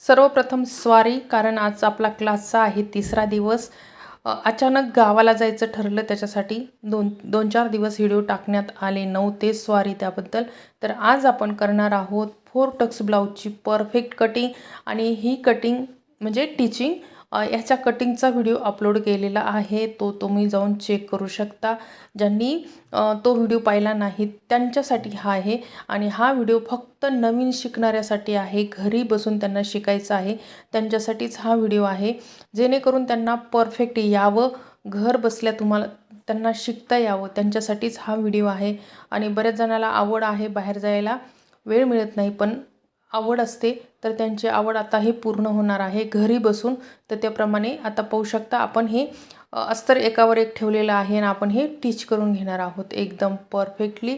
सर्वप्रथम स्वारी कारण आज आपला क्लासचा आहे तिसरा दिवस. अचानक गावाला जायचं ठरलं त्याच्यासाठी. दोन दोन चार दिवस व्हिडिओ टाकण्यात आले नव्हते स्वारी त्याबद्दल. तर आज आपण करणार आहोत फोर टक्स ब्लाऊजची परफेक्ट कटिंग आणि ही कटिंग म्हणजे टीचिंग ह्याच्या कटिंगचा व्हिडिओ अपलोड केलेला आहे. तो तुम्ही जाऊन चेक करू शकता. ज्यांनी तो व्हिडिओ पाहिला नाही त्यांच्यासाठी हा आहे. आणि हा व्हिडिओ फक्त नवीन शिकणाऱ्यासाठी आहे. घरी बसून त्यांना शिकायचं आहे. त्यांच्यासाठीच हा व्हिडिओ आहे. जेणेकरून त्यांना परफेक्ट यावं. घर बसल्या तुम्हाला त्यांना शिकता यावं. त्यांच्यासाठीच हा व्हिडिओ आहे. आणि बऱ्याच जणाला आवड आहे बाहेर जायला. वेळ मिळत नाही पण आवड असते तर त्यांची आवड आता हे पूर्ण होणार आहे. घरी बसून तर त्याप्रमाणे आता पाहू शकता आपण हे अस्तर एकावर एक ठेवलेलं आहे आणि आपण हे टीच करून घेणार आहोत. एकदम परफेक्टली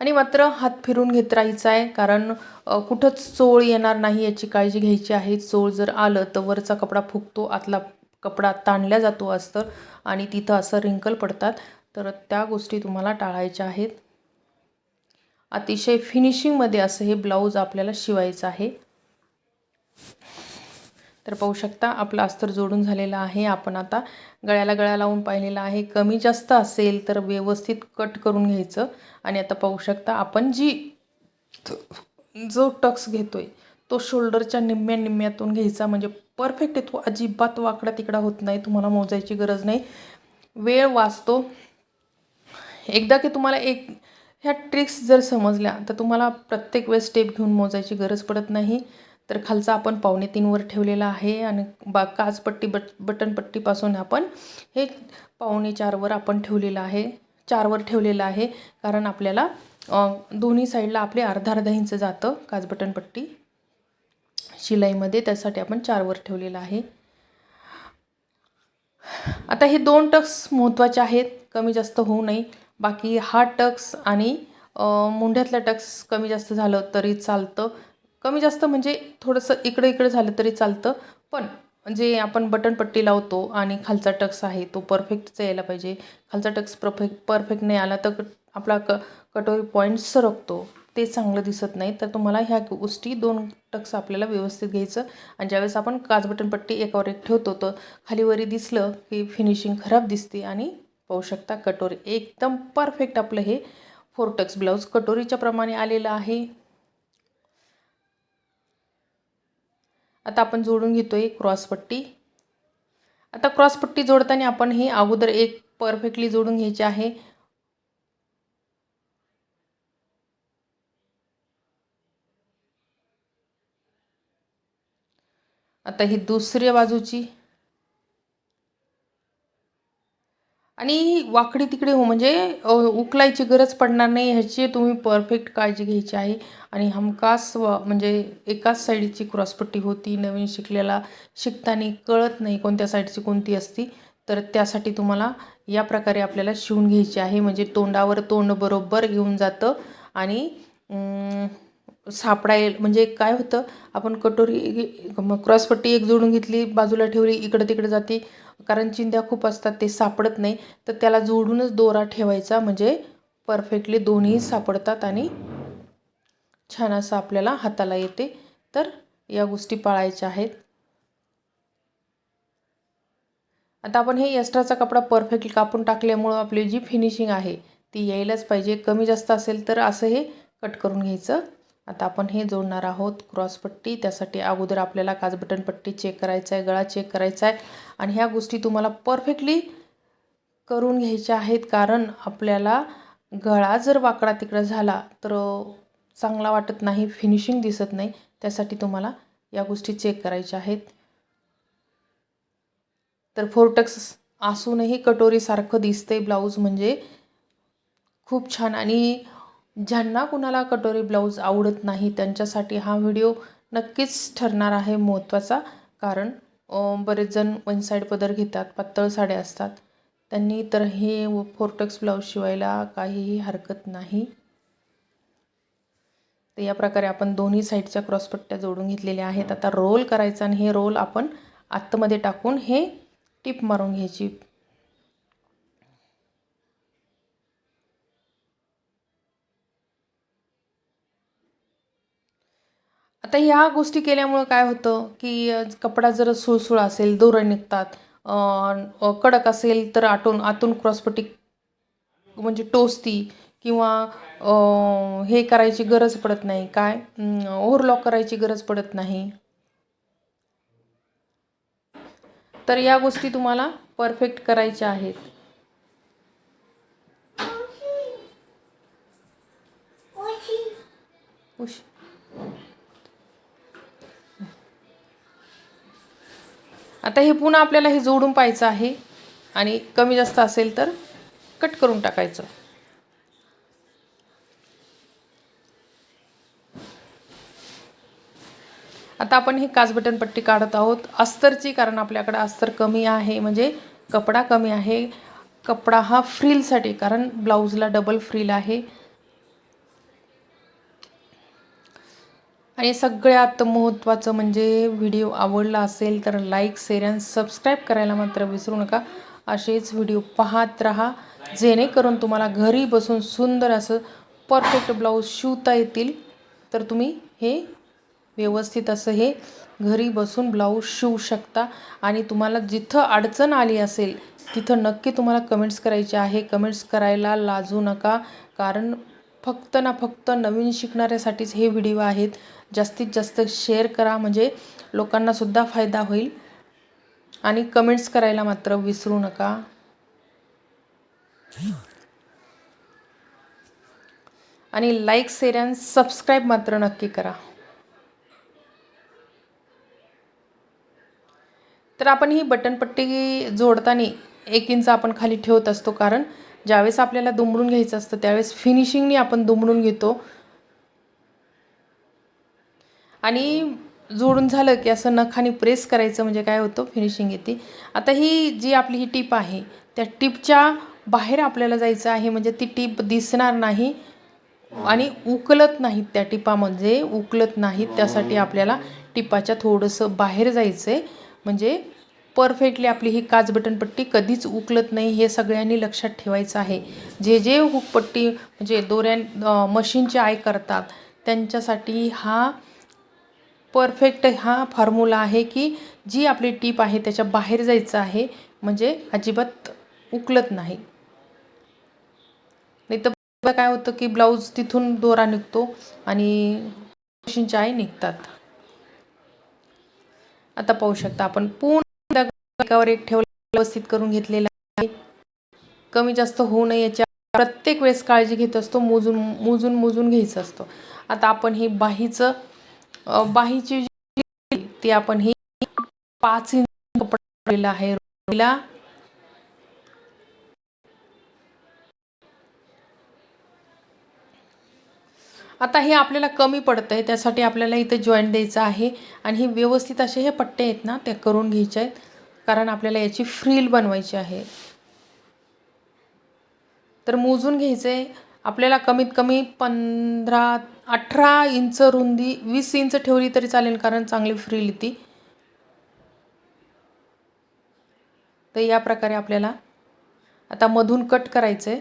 आणि मात्र हात फिरून घेत राहायचा आहे कारण कुठंच चोळ येणार नाही याची काळजी घ्यायची आहे. चोळ जर आलं तर वरचा कपडा फुगतो आतला कपडा ताणला जातो अस्तर आणि तिथं असं रिंकल पडतात. तर त्या गोष्टी तुम्हाला टाळायच्या आहेत. अतिशय फिनिशिंगमध्ये असं हे ब्लाऊज आपल्याला शिवायचं आहे. तर पाहू शकता आपलं अस्तर जोडून झालेलं आहे. आपण आता गळ्याला गळा लावून पाहिलेला आहे. कमी जास्त असेल तर व्यवस्थित कट करून घ्यायचं. आणि आता पाहू शकता आपण जी जो टक्स घेतोय तो शोल्डरच्या निम्म्या निम्म्यातून घ्यायचा. म्हणजे परफेक्ट आहे. तो अजिबात वाकडा तिकडा होत नाही. तुम्हाला मोजायची गरज नाही. वेळ वाचतो. एकदा की तुम्हाला एक ह्या ट्रिक्स जर समजल्या तर तुम्हाला प्रत्येक वेळेस स्टेप घेऊन मोजायची गरज पडत नाही. तर खालचा आपण पावणे तीनवर ठेवलेला आहे आणि बा काचपट्टी बट बटनपट्टीपासून आपण हे पावणे चारवर आपण ठेवलेलं आहे चारवर ठेवलेलं आहे. कारण आपल्याला दोन्ही साईडला आपले अर्धा अर्धा इंच जातं काच बटनपट्टी शिलाईमध्ये त्यासाठी आपण चारवर ठेवलेलं आहे. आता हे दोन टक्स महत्त्वाचे आहेत कमी जास्त होऊ नये. बाकी हा टक्स आणि अ, मुंढ्यातला टक्स कमी जास्त झालं तरी चालतं. कमी जास्त म्हणजे थोडंसं इकडं इकडं झालं तरी चालतं. पण जे आपण बटनपट्टी लावतो आणि खालचा टक्स आहे तो परफेक्टच यायला पाहिजे. खालचा टक्स परफेक्ट परफेक्ट नाही आला तर आपला क कटोरी पॉईंट सरकतो. ते चांगलं दिसत नाही. तर तुम्हाला ह्या गोष्टी दोन टक्स आपल्याला व्यवस्थित घ्यायचं. आणि ज्यावेळेस आपण काच बटनपट्टी एकावर एक ठेवतो तर खालीवरी दिसलं की फिनिशिंग खराब दिसते आणि पाहू शकता कटोरी एकदम परफेक्ट आपलं हे फोरटक्स ब्लाऊज कटोरीच्या प्रमाणे आलेलं आहे. आता आपण जोडून घेतोय क्रॉसपट्टी आता क्रॉसपट्टी जोडताना आपण हे अगोदर एक परफेक्टली जोडून घ्यायचे आहे. आता ही दुसऱ्या बाजूची आणि वाकडी तिकडे हो म्हणजे उकलायची गरज पडणार नाही ह्याची तुम्ही परफेक्ट काळजी घ्यायची आहे. आणि हमखास व म्हणजे एकाच साईडची क्रॉसपट्टी होती नवीन शिकलेला शिकताना कळत नाही कोणत्या साईडची कोणती असती तर त्यासाठी तुम्हाला या प्रकारे आपल्याला शिवून घ्यायची आहे. म्हणजे तोंडावर तोंड बरोबर येऊन जातं आणि सापडायल म्हणजे काय होतं आपण कटोरी क्रॉसपट्टी एक जोडून घेतली बाजूला ठेवली इकडं तिकडे जाते कारण चिंध्या खूप असतात ते सापडत नाही. तर त्याला जोडूनच दोरा ठेवायचा म्हणजे परफेक्टली दोन्ही सापडतात आणि छान असं आपल्याला हाताला येते. तर या गोष्टी पाळायच्या आहेत. आता आपण हे यस्ट्राचा कपडा परफेक्टली कापून टाकल्यामुळं आपली जी फिनिशिंग आहे ती यायलाच पाहिजे. कमी जास्त असेल तर असं हे कट करून घ्यायचं. आता आपण हे जोडणार आहोत क्रॉसपट्टी त्यासाठी अगोदर आपल्याला काच बटन पट्टी चेक करायचा आहे गळा चेक करायचा आहे आणि ह्या गोष्टी तुम्हाला परफेक्टली करून घ्यायच्या आहेत. कारण आपल्याला गळा जर वाकडा तिकडा झाला तर चांगला वाटत नाही फिनिशिंग दिसत नाही. त्यासाठी तुम्हाला या गोष्टी चेक करायच्या आहेत. तर फोरटक्स असूनही कटोरीसारखं दिसतंय ब्लाऊज म्हणजे. खूप छान. आणि ज्यांना कुणाला कटोरी ब्लाऊज आवडत नाही त्यांच्यासाठी हा व्हिडिओ नक्कीच ठरणार आहे महत्त्वाचा. कारण बरेच जण वन साईड पदर घेतात पातळ साड्या असतात. त्यांनी तर हे फोरटक्स ब्लाऊज शिवायला काहीही हरकत नाही. तर या प्रकारे आपण दोन्ही साईडच्या क्रॉसपट्ट्या जोडून घेतलेल्या आहेत. आता रोल करायचा आणि हे रोल आपण आतमध्ये टाकून हे टिप मारून घ्यायची. आता ह्या गोष्टी केल्यामुळं काय होतं की कपडा जर सुळसुळ असेल दोरं निघतात कडक असेल तर आतून आतून क्रॉसपट्टी म्हणजे टोचती किंवा हे करायची गरज पडत नाही. काय? ओव्हरलॉक करायची गरज पडत नाही. तर या गोष्टी तुम्हाला परफेक्ट करायच्या आहेत. उशी. आता हे पुन्हा आपल्याला हे जोडून पाहायचं आहे. आणि कमी जास्त असेल तर कट करून टाकायचं. आता आपण ही काचबटन पट्टी काढत आहोत. अस्तरची कारण आपल्याकडे अस्तर कमी आहे म्हणजे कपडा कमी आहे. कपडा हा फ्रीलसाठी कारण ब्लाऊजला डबल फ्रील आहे. आणि सगळ्यात महत्त्वाचं म्हणजे व्हिडिओ आवडला असेल तर लाईक शेअर अँड सबस्क्राईब करायला मात्र विसरू नका. असेच व्हिडिओ पाहत राहा. जेणेकरून तुम्हाला घरी बसून सुंदर असं परफेक्ट ब्लाऊज शिवता येतील. तर तुम्ही हे व्यवस्थित असं हे घरी बसून ब्लाऊज शिवू शकता. आणि तुम्हाला जिथं अडचण आली असेल तिथं नक्की तुम्हाला कमेंट्स करायचे आहे. कमेंट्स करायला लाजू नका. कारण फक्त ना फक्त नवीन शिकणाऱ्यासाठीच हे व्हिडिओ आहेत. जास्तीत जास्त शेअर करा म्हणजे लोकांनासुद्धा फायदा होईल. आणि कमेंट्स करायला मात्र विसरू नका. आणि लाईक शेअर अँड सबस्क्राईब मात्र नक्की करा. तर आपण ही बटनपट्टी जोडताना एक इंच आपण खाली ठेवत असतो कारण ज्यावेळेस आपल्याला दुमडून घ्यायचं असतं त्यावेळेस फिनिशिंगनी आपण दुमडून घेतो. आणि जोडून झालं की असं नखाने प्रेस करायचं म्हणजे काय होतं? फिनिशिंग येते. आता ही जी आपली ही टीप आहे त्या टीपच्या बाहेर आपल्याला जायचं आहे म्हणजे ती टीप दिसणार नाही आणि उकलत नाहीत त्या टिपामध्ये उकलत नाहीत त्यासाठी आपल्याला टिपाच्या थोडंसं बाहेर जायचं आहे म्हणजे परफेक्टली आपली ही काच बटनपट्टी कधीच उकलत नाही हे सगळ्यांनी लक्षात ठेवायचं आहे. जे जे हुकपट्टी म्हणजे दोऱ्या मशीनचे आय करतात त्यांच्यासाठी हा परफेक्ट हा फॉर्म्युला आहे की जी आपली टीप आहे त्याच्या बाहेर जायचं आहे म्हणजे अजिबात उकलत नाही. नाही तर काय होतं की ब्लाऊज तिथून दोरा निघतो आणि मशीनच्या आई निघतात. आता पाहू शकता आपण पूर्ण एकावर एक ठेवला व्यवस्थित करून घेतलेला आहे. कमी जास्त होऊ नये याच्या प्रत्येक वेळेस काळजी घेत असतो मोजून मोजून मोजून घ्यायचं असतो. आता आपण हे बाहीचं बाहीची जी ती आपण ही पाच इंच कपडा आहे. आता हे आपल्याला कमी पडतं आहे त्यासाठी आपल्याला इथं जॉईंट द्यायचं आहे. आणि हे व्यवस्थित असे हे पट्टे आहेत ना ते करून घ्यायचे आहेत. कारण आपल्याला याची फ्रील बनवायची आहे. तर मोजून घ्यायचं आहे आपल्याला कमीत कमी पंधरा अठरा इंच रुंदी वीस इंच ठेवली तरी चालेल कारण चांगली फ्रील ती तर या प्रकारे आपल्याला आता मधून कट करायचं. आहे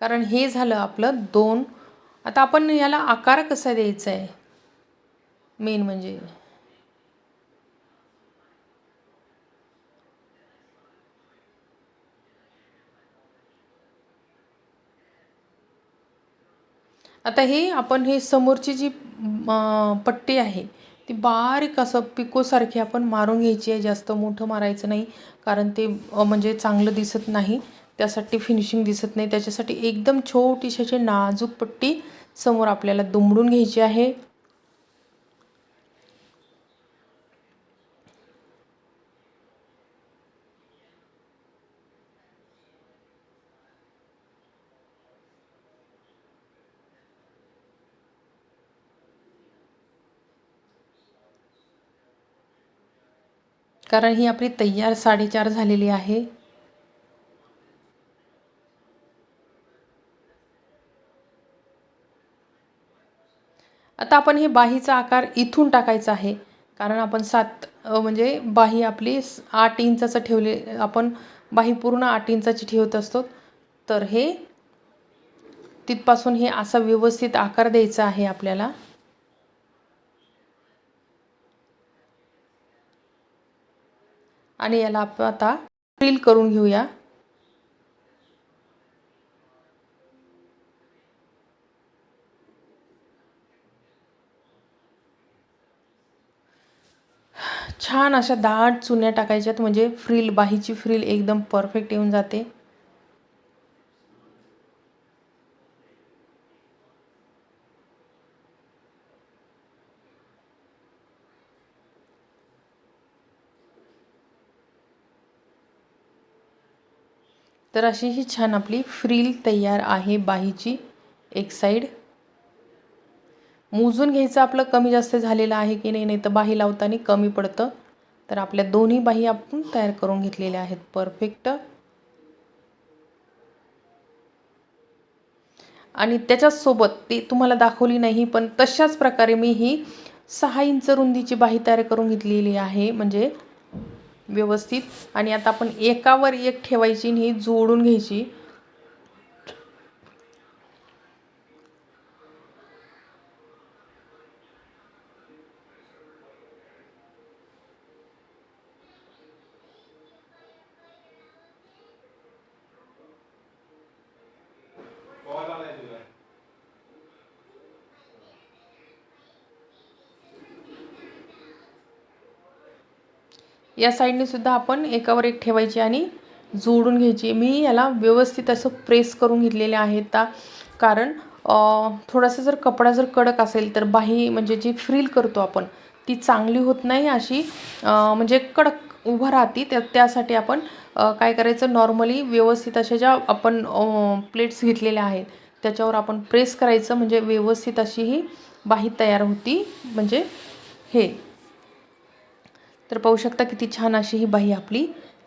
कारण हे झालं आपलं दोन. आता आपण याला आकार कसा द्यायचा आहे? मेन म्हणजे आता हे आपण हे समोरची जी पट्टी आहे ती बारीक असं पिकोसारखी आपण मारून घ्यायची आहे. जास्त मोठं मारायचं नाही कारण ते म्हणजे चांगलं दिसत नाही. त्यासाठी फिनिशिंग दिसत नाही. त्याच्यासाठी एकदम छोटीशी नाजूक पट्टी समोर आपल्याला दुमडून घ्यायची आहे. कारण ही आपली तयार साडेचार झालेली आहे. आता आपण हे बाहीचा आकार इथून टाकायचा आहे. कारण आपण सात म्हणजे बाही आपली आठ इंचाचं ठेवले आपण बाही पूर्ण आठ इंचाची ठेवत असतो. तर हे तिथपासून हे असा व्यवस्थित आकार द्यायचा आहे आपल्याला. आणि याला आपण आता फ्रिल करून घेऊया. छान अशा दाट चुन्या टाकायच्यात म्हणजे फ्रील बाहीची फ्रील एकदम परफेक्ट येऊन जाते. तर अशी ही छान आपली फ्रील तयार आहे बाहीची एक साईड मोजून घ्यायचं आपलं कमी जास्त झालेलं आहे की नाही नाही तर बाही लावताना कमी पडतं. तर आपल्या दोन्ही बाही आपण तयार करून घेतलेल्या आहेत. परफेक्ट आणि त्याच्यासोबत ते तुम्हाला दाखवली नाही पण तशाच प्रकारे मी ही सहा इंच रुंदीची बाही तयार करून घेतलेली आहे. म्हणजे व्यवस्थित. आणि आता आपण एकावर एक ठेवायची आणि ही जोडून घ्यायची. या साईडने सुद्धा आपण एकावर एक ठेवायची आणि जोडून घ्यायची. मी याला व्यवस्थित असं प्रेस करून घेतलेले आहेत ता. कारण थोडासा जर कपडा जर कडक असेल तर बाही म्हणजे जी फ्रील करतो आपण ती चांगली होत नाही अशी म्हणजे कडक उभं राहते. त्या त्यासाठी आपण काय करायचं नॉर्मली व्यवस्थित अशा ज्या आपण प्लेट्स घेतलेल्या आहेत त्याच्यावर आपण प्रेस करायचं. म्हणजे व्यवस्थित अशी ही बाही तयार होती. म्हणजे हे. तर पाहू शकता किती छान अशी ही बाही आपली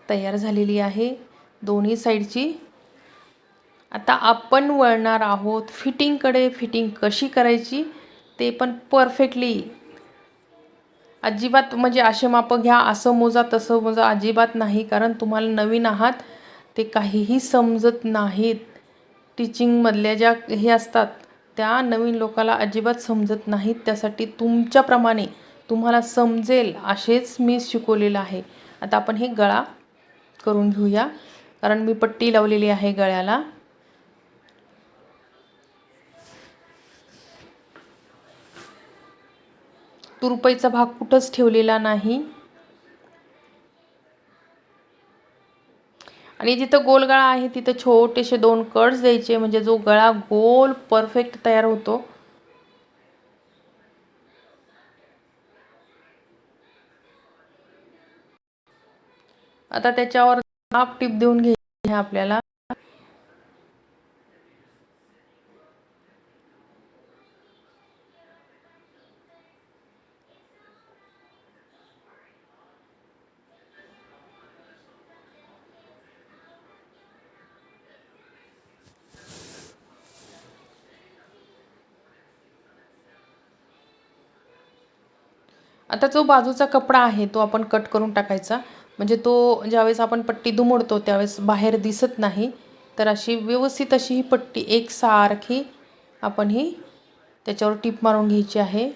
तयार झालेली आहे. दोन्ही साईडची. आता आपण वळणार आहोत फिटिंगकडे फिटिंग कशी करायची ते पण परफेक्टली अजिबात म्हणजे असे मापं घ्या असं मोजा तसं मोजा अजिबात नाही. कारण तुम्हाला नवीन आहात ते काहीही समजत नाहीत. टीचिंगमधल्या ज्या हे असतात त्या नवीन लोकाला अजिबात समजत नाहीत. त्यासाठी तुमच्याप्रमाणे तुम्हाला समजेल असेच मी शिकवलेलं आहे. आता आपण हे गळा करून घेऊया. कारण मी पट्टी लावलेली आहे गळ्याला. तुरपईचा भाग कुठंच ठेवलेला नाही. आणि जिथं गोल गळा आहे तिथं छोटेसे दोन कट्स द्यायचे. म्हणजे जो गळा गोल परफेक्ट तयार होतो आता त्याच्यावर हाफ टिप देऊन घ्यायची आहे आपल्याला. आता जो बाजूचा कपडा आहे तो आपण कट करून टाकायचा. म्हणजे तो ज्यावेळेस आपण पट्टी दुमडतो त्यावेळेस बाहेर दिसत नाही. तर अशी व्यवस्थित अशी ही पट्टी एकसारखी आपण ही त्याच्यावर टीप मारून घ्यायची आहे.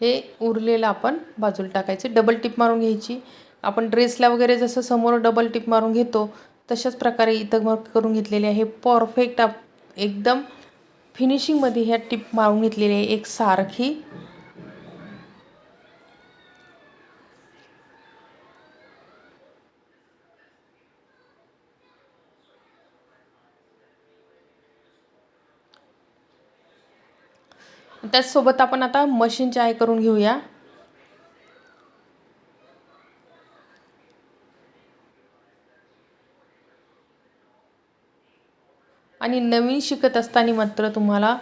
हे उरलेलं आपण बाजूला टाकायचे. डबल टिप मारून घ्यायची. आपण ड्रेसला वगैरे जसं समोर डबल टिप मारून घेतो तशाच प्रकारे इथं करून घेतलेले आहे. परफेक्ट आप एकदम फिनिशिंगमध्ये ह्या टिप मारून घेतलेली आहे. एक सारखी. त्याचसोबत आपण आता मशीनची आय करून घेऊया. आणि नवीन शिकत असताना मात्र तुम्हाला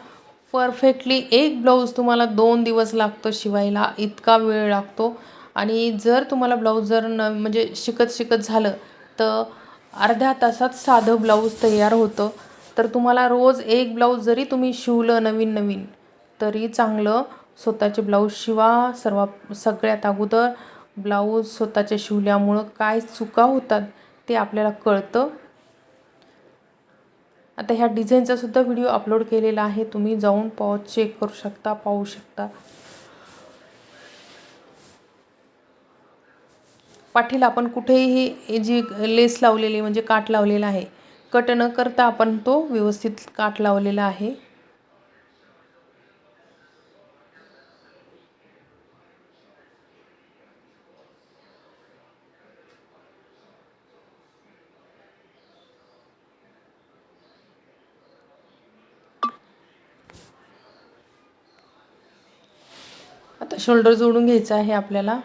परफेक्टली एक ब्लाऊज तुम्हाला दोन दिवस लागतो शिवायला इतका वेळ लागतो. आणि जर तुम्हाला ब्लाऊज जर न म्हणजे शिकत शिकत झालं तर अर्ध्या तासात साधं ब्लाऊज तयार होतं. तर तुम्हाला रोज एक ब्लाऊज जरी तुम्ही शिवलं नवीन नवीन तरी चांगलं स्वतःचे ब्लाऊज शिवा. सर्व सगळ्यात अगोदर ब्लाऊज स्वतःच्या शिवल्यामुळं काय चुका होतात ते आपल्याला कळतं. आता ह्या डिझाईनचा सुद्धा व्हिडिओ अपलोड केलेला आहे. तुम्ही जाऊन पाव चेक करू शकता पाहू शकता. पाठीला आपण कुठेही जी लेस लावलेली म्हणजे काठ लावलेला आहे कट न करता आपण तो व्यवस्थित काठ लावलेला आहे. शोल्डर जोडून घ्यायचा आहे आपल्याला.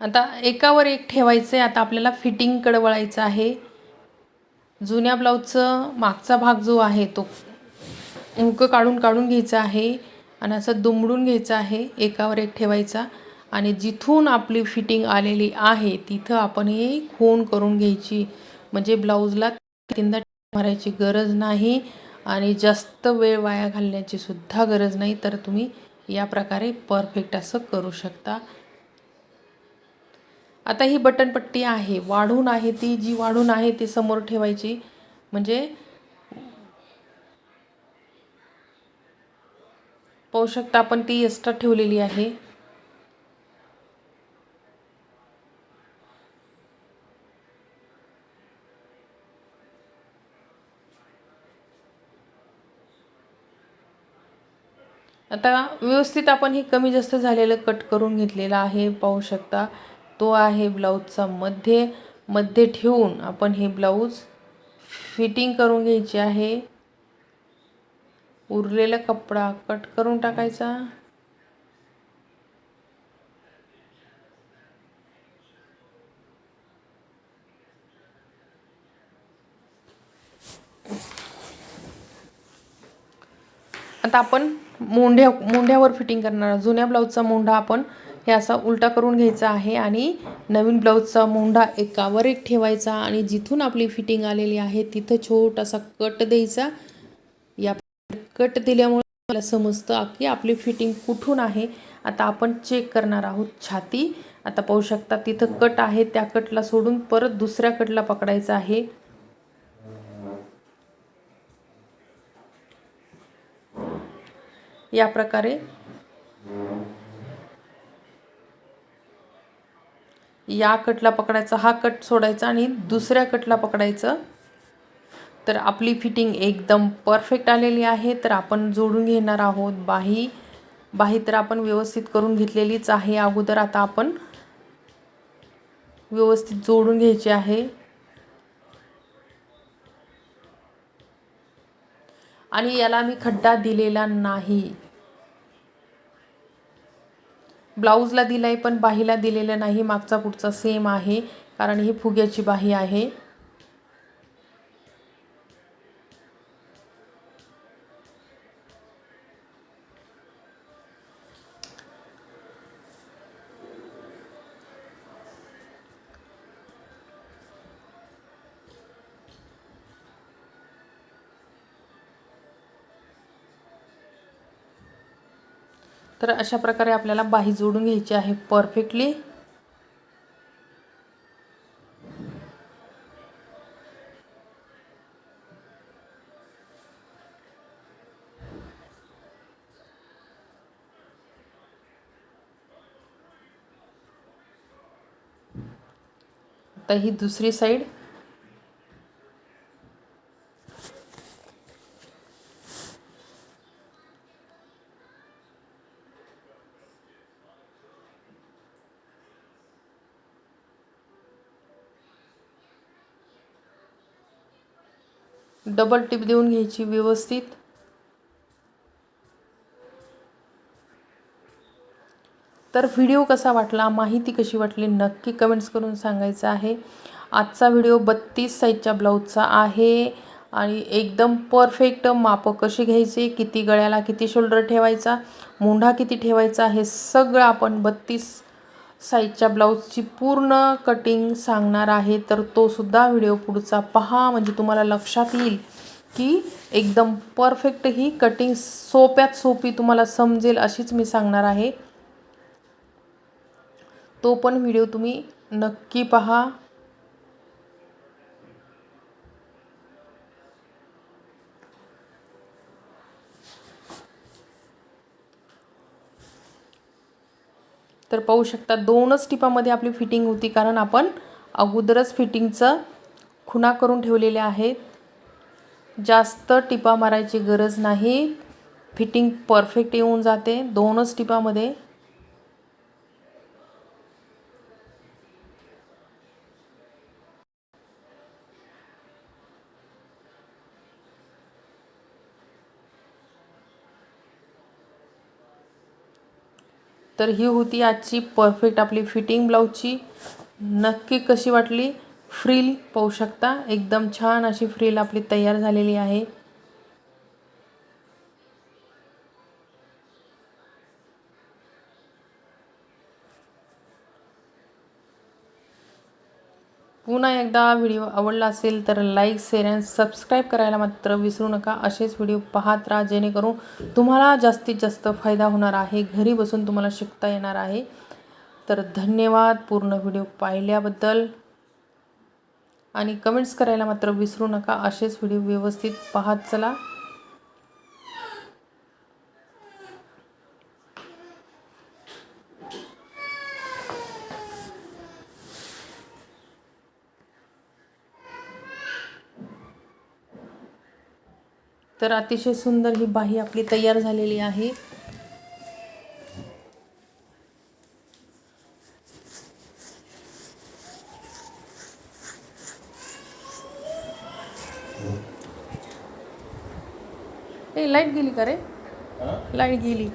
आता एकावर एक ठेवायचं आहे आता आपल्याला फिटिंगकडे वळायचं आहे. जुन्या ब्लाऊजचं मागचा भाग जो आहे तो मुकं काढून काढून घ्यायचा आहे. आणि असं दुमडून घ्यायचं आहे. एकावर एक ठेवायचा. आणि जिथून आपली फिटिंग आलेली आहे तिथं आपण हे खून करून घ्यायची. म्हणजे ब्लाऊजला तीनदा मारायची गरज नाही आणि जास्त वेळ वाया घालण्याची सुद्धा गरज नाही तर तुम्ही या प्रकारे परफेक्ट असं करू शकता. आता ही बटनपट्टी आहे वाढून आहे ती जी वाढून आहे ती समोर ठेवायची. म्हणजे पाहू शकता आपण ती एक्स्ट्रा ठेवलेली आहे. आता व्यवस्थित आपण हे कमी जास्त झालेलं कट करून घेतलेलं आहे पाहू शकता. तो आहे ब्लाऊजचा मध्ये मध्ये ठेवून आपण हे ब्लाऊज फिटिंग करून घ्यायची आहे. उरलेला कपडा कट करून टाकायचा. आता आपण मोंढ्या मोंढ्यावर फिटिंग करणार. जुन्या ब्लाऊजचा मोंढा आपण हे असा उलटा करून घ्यायचा आहे आणि नवीन ब्लाऊजचा मोंढा एकावर एक ठेवायचा आणि जिथून आपली फिटिंग आलेली आहे तिथं छोटासा कट द्यायचा. या कट दिल्यामुळे मला समजतं की आपली फिटिंग कुठून आहे. आता आपण चेक करणार आहोत छाती. आता पाहू शकता तिथं कट आहे त्या कटला सोडून परत दुसऱ्या कटला पकडायचं आहे. या प्रकारे या कटला पकडायचा हा कट सोडायचा आणि दुसऱ्या कटला पकडायचं. तर आपली फिटिंग एकदम परफेक्ट आलेली आहे. तर आपण जोडून घेणार आहोत बाही. बाही तर आपण व्यवस्थित करून घेतलेलीच आहे. अगोदर आता आपण व्यवस्थित जोडून घ्यायची आहे. आणि याला मी खड्डा दिलेला नाही. ब्लाऊजला दिला आहे पण बाहीला दिलेलं नाही मागचा पुढचा सेम आहे. कारण ही फुग्याची बाही आहे. तर अशा प्रकारे आपल्याला बाही जोडून घ्यायची आहे परफेक्टली. आता ही दुसरी साईड डबल टिप देऊन घ्यायची व्यवस्थित. तर व्हिडिओ कसा वाटला माहिती कशी वाटली नक्की कमेंट्स करून सांगायचं आहे. आजचा व्हिडिओ बत्तीस साईजच्या ब्लाऊजचा आहे आणि एकदम परफेक्ट मापं कशी घ्यायची किती गळ्याला किती शोल्डर ठेवायचा मुंढा किती ठेवायचा हे सगळं आपण बत्तीस साईजच्या ब्लाऊजची पूर्ण कटिंग सांगणार आहे. तर तो सुद्धा व्हिडिओ पुढचा पहा. म्हणजे तुम्हाला लक्षात येईल की एकदम परफेक्ट ही कटिंग सोप्यात सोपी तुम्हाला समजेल अशीच मी सांगणार आहे. तो पण व्हिडिओ तुम्ही नक्की पहा. तर पाहू शकता दोनच टिपामध्ये आपली फिटिंग होती कारण आपण अगोदरच फिटिंगचं खुणा करून ठेवलेल्या आहेत. जास्त टिपा मारायची गरज नाही. फिटिंग परफेक्ट येऊन जाते. दोनच टिपामध्ये तर ही होती आजची परफेक्ट आपली फिटिंग ब्लाऊजची. नक्की कशी वाटली? फ्रील पाहू शकता. एकदम छान अशी फ्रील आपली तयार झालेली आहे. पुन्हा एकदा व्हिडिओ आवडला असेल तर लाईक शेअर अँड सबस्क्राईब करायला मात्र विसरू नका. असेच व्हिडिओ पाहत राहा जेणेकरून तुम्हाला जास्तीत जास्त फायदा होणार आहे. घरी बसून तुम्हाला शिकता येणार आहे. तर धन्यवाद पूर्ण व्हिडिओ पाहिल्याबद्दल. आणि कमेंट्स करायला मात्र विसरू नका. असेच व्हिडिओ व्यवस्थित पाहत चला. तर अतिशय सुंदर ही बाही आपली तयार झालेली आहे. ए लाइट गेली का रे? लाइट गेली.